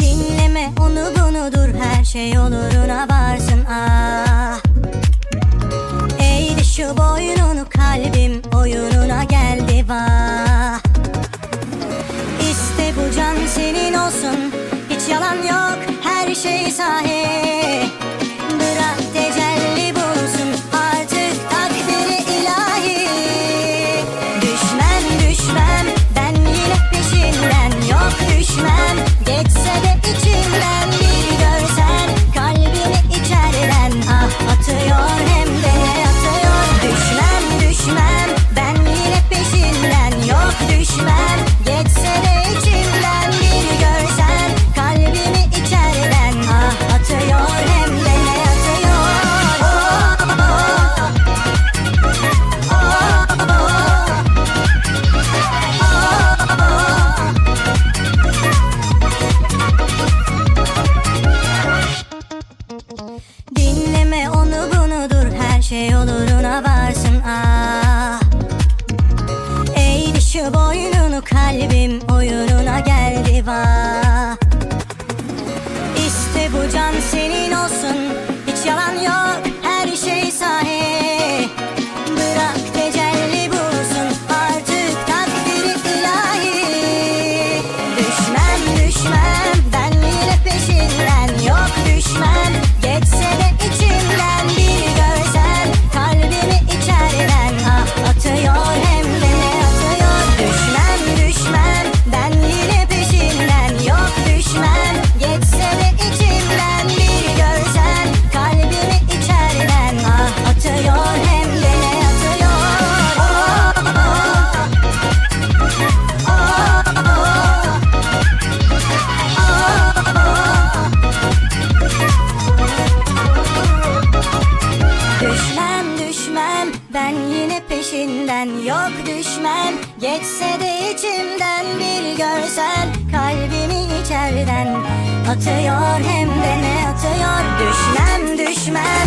Dinleme onu bunu dur her şey oluruna varsın. Ah. Eğri şu boynunu kalbim oyununa geldi vah İste bu can senin olsun hiç yalan yok her şey sahi her şey oluruna varsın ah. Eğri şu boynunu kalbim oyununa geldi vah Düşmem düşmem ben yine peşinden. Yok düşmem Geçse de içimden bir görsen. Kalbimi içeriden Atıyor hem de ne atıyor? Düşmem düşmem